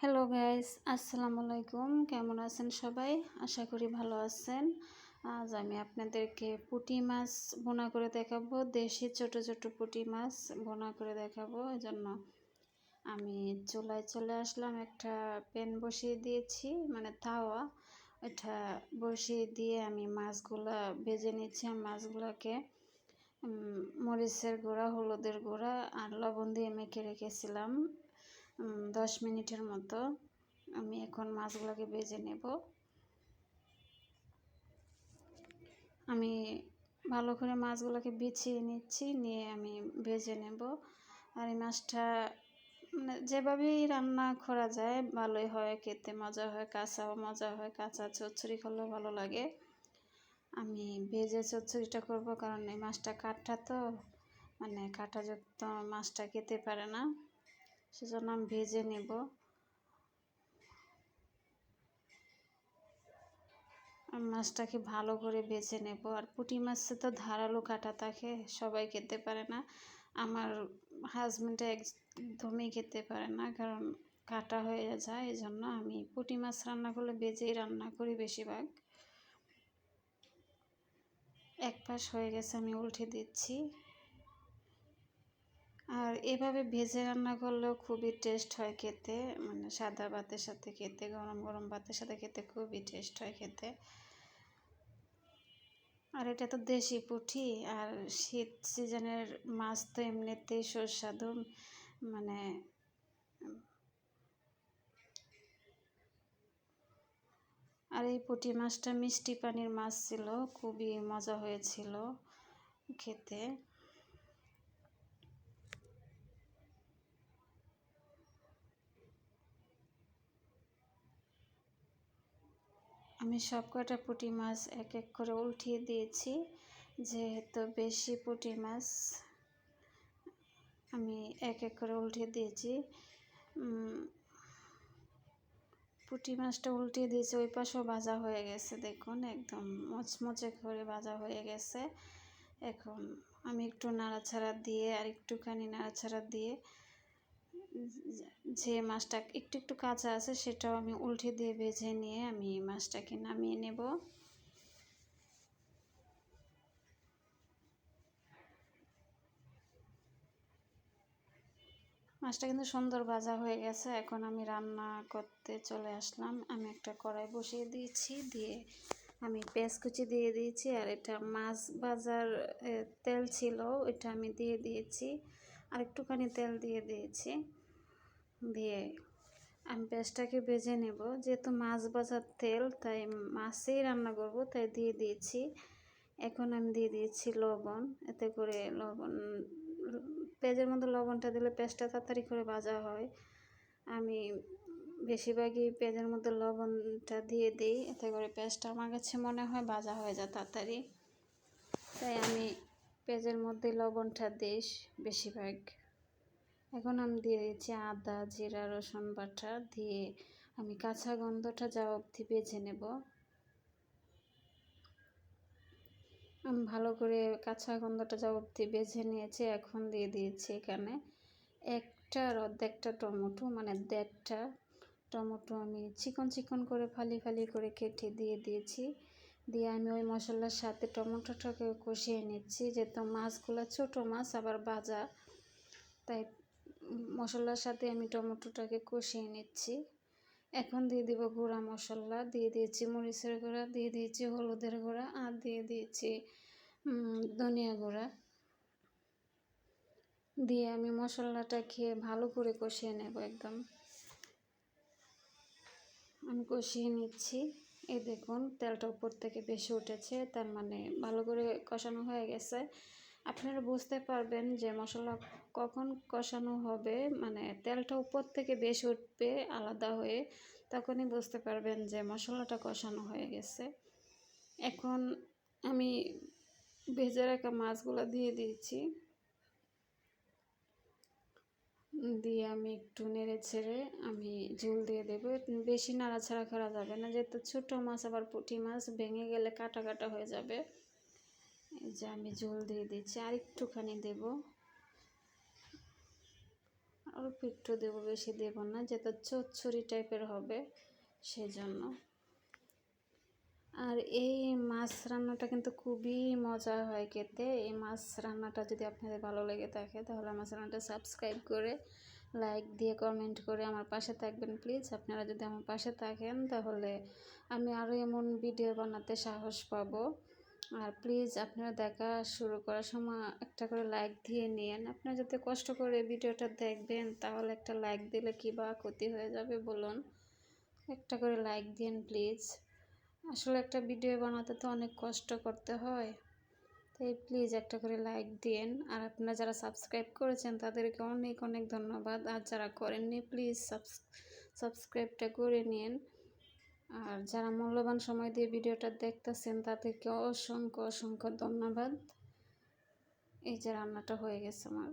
Hello guys আসসালামু আলাইকুম কেমন আছেন সবাই? আশা করি ভালো আছেন। আজ আমি আপনাদেরকে পুঁটি মাছ বোনা করে দেখাবো। দেশি ছোট ছোট পুঁটি মাছ বোনা করে দেখাবো। জন্য আমি চুলায় চলে আসলাম। একটা প্যান বসিয়ে দিয়েছি মানে তাওয়া। এটা বসিয়ে দিয়ে আমি মাছগুলা ভেজে নিচ্ছি। মাছগুলোকে মরিচের গুঁড়া, হলুদের গুঁড়া আর লবণ দিয়ে মেখে রেখেছিলাম। দশ মিনিটের মতো আমি এখন মাছগুলোকে ভেজে নেব। আমি ভালো করে মাছগুলোকে বিছিয়ে নিচ্ছি, নিয়ে আমি ভেজে নেব। আর এই মাছটা মানে যেভাবেই রান্না করা যায়, ভালোই হয় খেতে, মজা হয়, কাঁচাও মজা হয়, কাঁচা চচ্চড়ি করলেও ভালো লাগে। আমি ভেজে চচ্চড়িটা করব কারণ এই মাছটা কাঠটা তো মানে কাঁটাযুক্ত মাছটা খেতে পারে না। সেজন্য আমি ভেজে নেব। মাছটাকে ভালো করে বেছে নেব। আর পুঁটি মাছে তো ধারালো কাটা থাকে, সবাই খেতে পারে না। আমার হাজব্যান্ডে একদমই খেতে পারে না, কারণ কাটা হয়ে যায় এই জন্য আমি পুঁটি মাছ রান্না করলে বেজেই রান্না করি বেশিরভাগ। এক পাশ হয়ে গেছে, আমি উল্টে দিচ্ছি। আর এভাবে ভেজে রান্না করলেও খুবই টেস্ট হয় খেতে। মানে সাদা ভাতের সাথে খেতে, গরম গরম ভাতের সাথে খেতে খুবই টেস্ট হয় খেতে। আর এটা তো দেশি পুঁটি আর শীত সিজনের মাছ তো এমনিতেই সুস্বাদু মানে আর এই পুঁটি মাছটা মিষ্টি পানির মাছ ছিল, খুবই মজা হয়েছিল খেতে। আমি সব কটা পুঁটি মাছ এক এক করে উল্টিয়ে দিয়েছি। যেহেতু বেশি পুঁটি মাছ আমি এক এক করে উল্টিয়ে দিয়েছি পুঁটি মাছটা উল্টিয়ে দিয়েছি, ওই পাশেও ভাজা হয়ে গেছে, দেখুন, একদম মচমচে করে ভাজা হয়ে গেছে। এখন আমি একটু নাড়াচাড়া দিয়ে আর একটুখানি নাড়াচাড়া দিয়ে যে মাছটা একটু একটু কাঁচা আছে সেটাও আমি উল্টে দিয়ে ভেজে নিয়ে আমি মাছটাকে নামিয়ে নেব। মাছটা কিন্তু সুন্দর ভাজা হয়ে গেছে, এখন আমি রান্না করতে চলে আসলাম। আমি একটা কড়াই বসিয়ে দিয়েছি, দিয়ে আমি পেঁয়াজ কুচি দিয়ে দিয়েছি, আর এটা মাছ ভাজার তেল ছিল এটা আমি দিয়ে দিয়েছি, আর একটুখানি তেল দিয়ে দিয়েছি। দিয়ে আমি পেঁয়াজটাকে ভেজে নেব। যেহেতু মাছ বাজার তেল, তাই মাছেই রান্না করব, তাই দিয়ে দিয়েছি। এখন আমি দিয়ে দিয়েছি লবণ, এতে করে লবণ, পেঁয়াজের মধ্যে লবণটা দিলে পেঁয়াজটা তাড়াতাড়ি করে ভাজা হয়। আমি বেশিরভাগই পেঁয়াজের মধ্যে লবণটা দিয়ে দিই, এতে করে পেঁয়াজটা আমার কাছে মনে হয় ভাজা হয়ে যায় তাড়াতাড়ি। তাই আমি পেঁয়াজের মধ্যে লবণটা দিই বেশিরভাগ। এখন আমি দিয়ে দিচ্ছি আদা, জিরা, রসুন বাটা দিয়ে আমি কাঁচা গন্ধটা যা অবধি বেছে নেব। আমি ভালো করে কাঁচা গন্ধটা যা অবধি বেছে নিয়েছি এখন দিয়ে দিয়েছি এখানে একটা আর অর্ধেকটা টমেটো মানে দেড়টা টমেটো আমি চিকন চিকন করে ফালি ফালি করে কেটে দিয়ে দিয়েছি। দিয়ে আমি ওই মশলার সাথে টমেটোটাকে কষিয়ে নিচ্ছি, যেহেতু মাছগুলো ছোটো মাছ, আবার ভাজা, তাই মশলার সাথে আমি টমেটোটাকে কষিয়ে নিচ্ছি। এখন দিয়ে দিব গুঁড়া মশলা, দিয়ে দিয়েছি মরিচের গুঁড়া, দিয়ে দিয়েছি হলুদের গুঁড়া আর দিয়ে দিয়েছি ধনিয়া গুঁড়া। দিয়ে আমি মশলাটা খেয়ে ভালো করে কষিয়ে নেব একদম। আমি কষিয়ে নিচ্ছি। এই দেখুন, তেলটা উপর থেকে বেশি উঠেছে, তার মানে ভালো করে কষানো হয়ে গেছে। আপনারা বুঝতে পারবেন যে মশলা কখন কষানো হবে মানে তেলটা উপর থেকে বেশি উঠবে আলাদা হয়ে, তখনই বুঝতে পারবেন যে মশলাটা কষানো হয়ে গেছে। এখন আমি ভেজে রাখা মাছগুলো দিয়ে দিয়েছি দিয়ে আমি একটু নেড়ে ছেড়ে আমি ঝোল দিয়ে দেবো। বেশি নাড়াছাড়া করা যাবে না, যেহেতু ছোটো মাছ আবার পুঁটি মাছ ভেঙে গেলে কাটা কাটা হয়ে যাবে। এই যে আমি জল দিয়ে দিচ্ছি, আর একটুখানি দেব। অল্প একটু দেবো, বেশি দেবো না যেটা চচ্চড়ি টাইপের হবে সেজন্য। আর এই মাছ রান্নাটা কিন্তু খুবই মজা হয় খেতে। এই মাছ রান্নাটা যদি আপনাদের ভালো লেগে থাকে, তাহলে আমার চ্যানেলটা সাবস্ক্রাইব করে, লাইক দিয়ে কমেন্ট করে আমার পাশে থাকবেন প্লিজ। আপনারা যদি আমার পাশে থাকেন, তাহলে আমি আরও এমন ভিডিও বানাতে সাহস পাবো। আর প্লিজ আপনারা দেখা শুরু করার সময় একটা করে লাইক দিয়ে নিন আপনারা যাতে কষ্ট করে ভিডিওটা দেখবেন, তাহলে একটা লাইক দিলে কী বা ক্ষতি হয়ে যাবে বলুন। একটা করে লাইক দিন প্লিজ আসলে একটা ভিডিও বানাতে তো অনেক কষ্ট করতে হয়। তাই প্লিজ একটা করে লাইক দিন আর আপনারা যারা সাবস্ক্রাইব করেছেন, তাদেরকে অনেক অনেক ধন্যবাদ। আর যারা করেননি প্লিজ সাবস্ক্রাইবটা করে নিন আর যারা মূল্যবান সময় দিয়ে ভিডিওটা দেখতেছেন, তাদেরকে অসংখ্য অসংখ্য ধন্যবাদ। এই যে রান্নাটা হয়ে গেছে আমার।